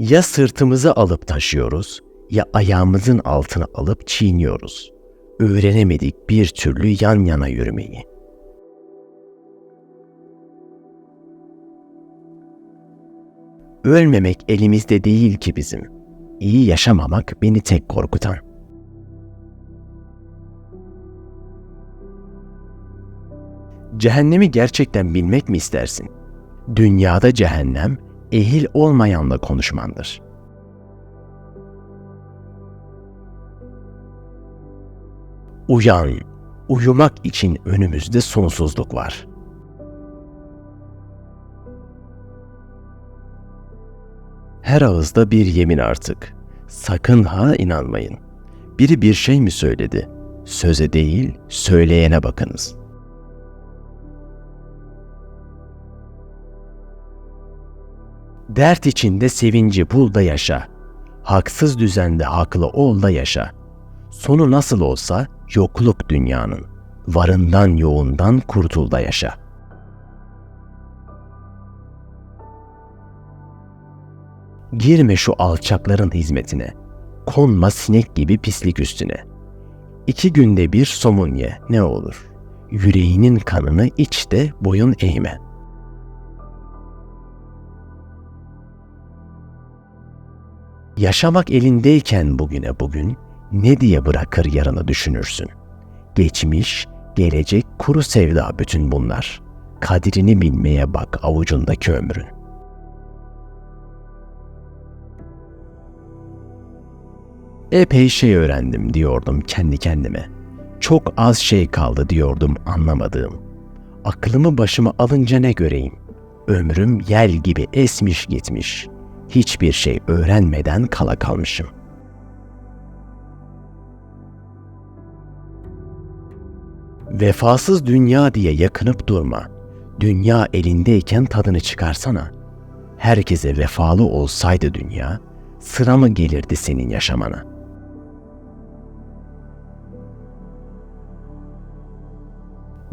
Ya sırtımızı alıp taşıyoruz ya ayağımızın altına alıp çiğniyoruz. Öğrenemedik bir türlü yan yana yürümeyi. Ölmemek elimizde değil ki bizim. İyi yaşamamak beni tek korkutan. Cehennemi gerçekten bilmek mi istersin? Dünyada cehennem ehil olmayanla konuşmandır. Uyan, uyumak için önümüzde sonsuzluk var. Her ağızda bir yemin artık. Sakın ha inanmayın. Biri bir şey mi söyledi? Söze değil, söyleyene bakınız.'' Dert içinde sevinci bul da yaşa. Haksız düzende haklı ol da yaşa. Sonu nasıl olsa yokluk dünyanın. Varından yoğundan kurtul da yaşa. Girme şu alçakların hizmetine. Konma sinek gibi pislik üstüne. İki günde bir somun ye ne olur. Yüreğinin kanını iç de boyun eğme.'' Yaşamak elindeyken bugüne bugün ne diye bırakır yarını düşünürsün. Geçmiş, gelecek kuru sevda bütün bunlar. Kadrini bilmeye bak avucundaki ömrün. Epey şey öğrendim diyordum kendi kendime. Çok az şey kaldı diyordum anlamadığım. Aklımı başıma alınca ne göreyim? Ömrüm yel gibi esmiş gitmiş.'' Hiçbir şey öğrenmeden kala kalmışım. Vefasız dünya diye yakınıp durma. Dünya elindeyken tadını çıkarsana. Herkese vefalı olsaydı dünya, sıra mı gelirdi senin yaşamana?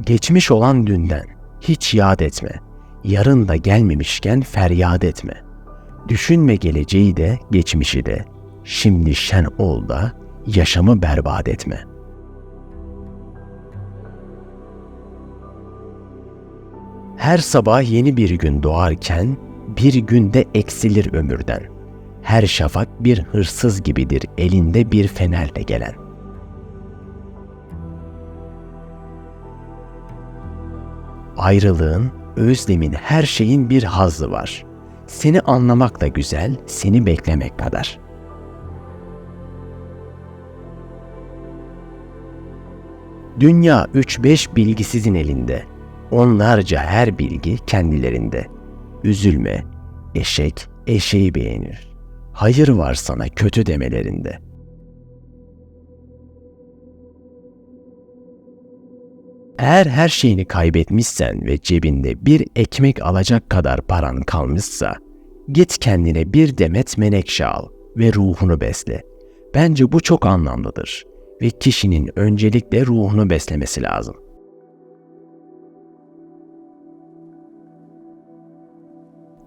Geçmiş olan dünden hiç yad etme. Yarın da gelmemişken feryat etme.'' Düşünme geleceği de, geçmişi de. Şimdi şen ol da yaşamı berbat etme. Her sabah yeni bir gün doğarken bir günde eksilir ömürden. Her şafak bir hırsız gibidir elinde bir fenerle gelen. Ayrılığın, özlemin, her şeyin bir hazzı var. Seni anlamak da güzel, seni beklemek kadar. Dünya 3-5 bilgisizin elinde. Onlarca her bilgi kendilerinde. Üzülme, eşek eşeği beğenir. Hayır var sana kötü demelerinde.'' Eğer her şeyini kaybetmişsen ve cebinde bir ekmek alacak kadar paran kalmışsa, git kendine bir demet menekşe al ve ruhunu besle. Bence bu çok anlamlıdır ve kişinin öncelikle ruhunu beslemesi lazım.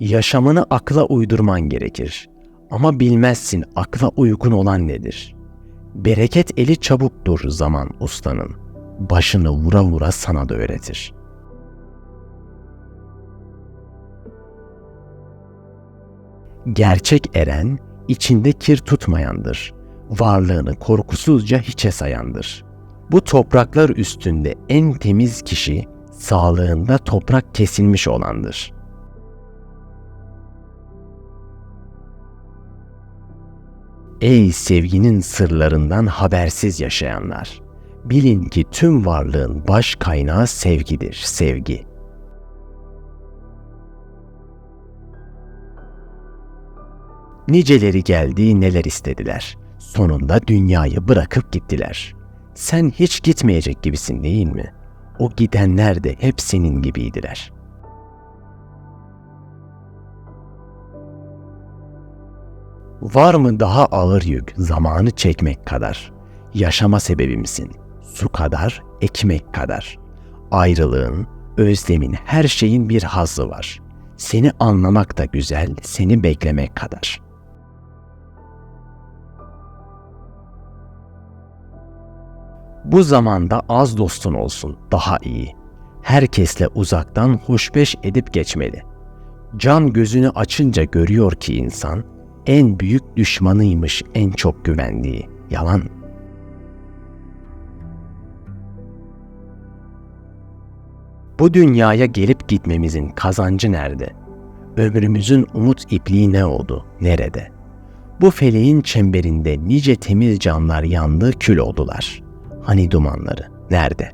Yaşamını akla uydurman gerekir. Ama bilmezsin akla uygun olan nedir. Bereket eli çabuktur zaman ustanın.'' Başını vura vura sana da öğretir. Gerçek eren içinde kir tutmayandır. Varlığını korkusuzca hiçe sayandır. Bu topraklar üstünde en temiz kişi sağlığında toprak kesilmiş olandır. Ey sevginin sırlarından habersiz yaşayanlar! Bilin ki tüm varlığın baş kaynağı sevgidir, sevgi. Niceleri geldi, neler istediler. Sonunda dünyayı bırakıp gittiler. Sen hiç gitmeyecek gibisin değil mi? O gidenler de hep senin gibiydiler. Var mı daha ağır yük zamanı çekmek kadar? Yaşama sebebimsin su kadar, ekmek kadar. Ayrılığın, özlemin, her şeyin bir hazzı var. Seni anlamak da güzel, seni beklemek kadar.'' Bu zamanda az dostun olsun daha iyi. Herkesle uzaktan hoşbeş edip geçmeli. Can gözünü açınca görüyor ki insan en büyük düşmanıymış en çok güvendiği. Yalan. Bu dünyaya gelip gitmemizin kazancı nerede? Ömrümüzün umut ipliği ne oldu? Nerede? Bu feleğin çemberinde nice temiz canlar yandı, kül oldular. Hani dumanları? Nerede?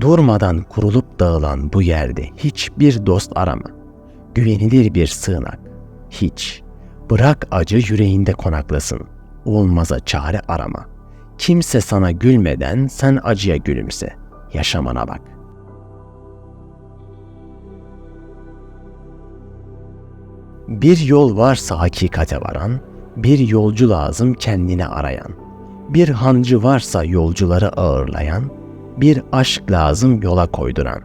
Durmadan kurulup dağılan bu yerde hiçbir dost arama. Güvenilir bir sığınak. Hiç. Bırak acı yüreğinde konaklasın. Olmaza çare arama. Kimse sana gülmeden sen acıya gülümse. Yaşamana bak. Bir yol varsa hakikate varan, bir yolcu lazım kendine arayan. Bir hancı varsa yolcuları ağırlayan, bir aşk lazım yola koyduran.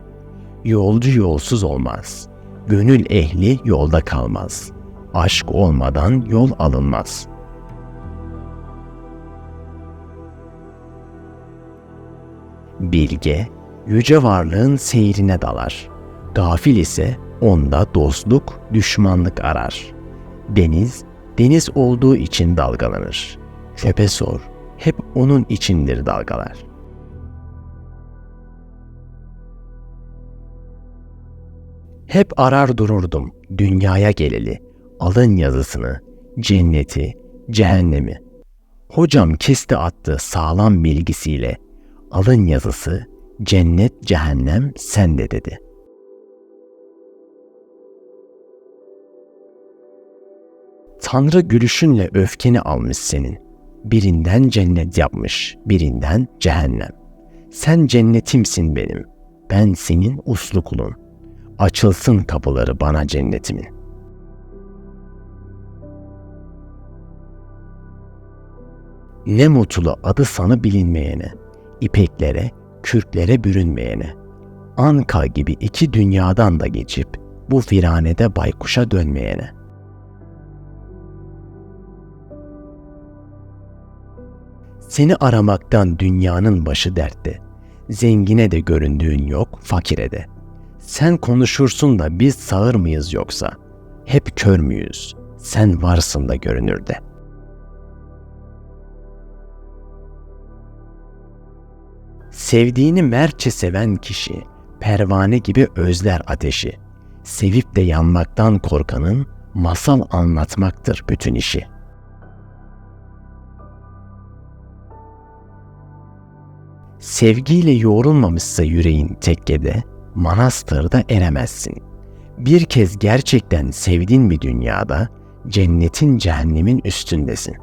Yolcu yolsuz olmaz. Gönül ehli yolda kalmaz. Aşk olmadan yol alınmaz. Bilge, yüce varlığın seyrine dalar. Gafil ise onda dostluk, düşmanlık arar. Deniz, deniz olduğu için dalgalanır. Çöpe sor, hep onun içindir dalgalar.'' Hep arar dururdum dünyaya geleli, alın yazısını, cenneti, cehennemi. Hocam kesti attı sağlam bilgisiyle, alın yazısı, cennet, cehennem sende dedi. Tanrı gülüşünle öfkeni almış senin. Birinden cennet yapmış, birinden cehennem. Sen cennetimsin benim, ben senin uslu kulun açılsın kapıları bana cennetimin. Ne mutlu adı sanı bilinmeyene, ipeklere, kürklere bürünmeyene. Anka gibi iki dünyadan da geçip bu viranede baykuşa dönmeyene. Seni aramaktan dünyanın başı dertte. Zengine de göründüğün yok, fakire de. Sen konuşursun da biz sağır mıyız yoksa? Hep kör müyüz? Sen varsın da görünürde. Sevdiğini mertçe seven kişi, pervane gibi özler ateşi. Sevip de yanmaktan korkanın masal anlatmaktır bütün işi. Sevgiyle yoğrulmamışsa yüreğin tekkede, manastırda eremezsin. Bir kez gerçekten sevdiğin bir dünyada cennetin cehennemin üstündesin.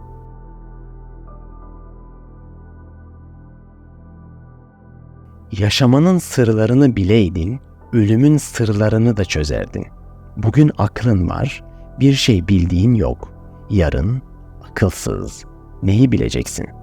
Yaşamanın sırlarını bileydin, ölümün sırlarını da çözerdin. Bugün aklın var, bir şey bildiğin yok. Yarın akılsız, neyi bileceksin?''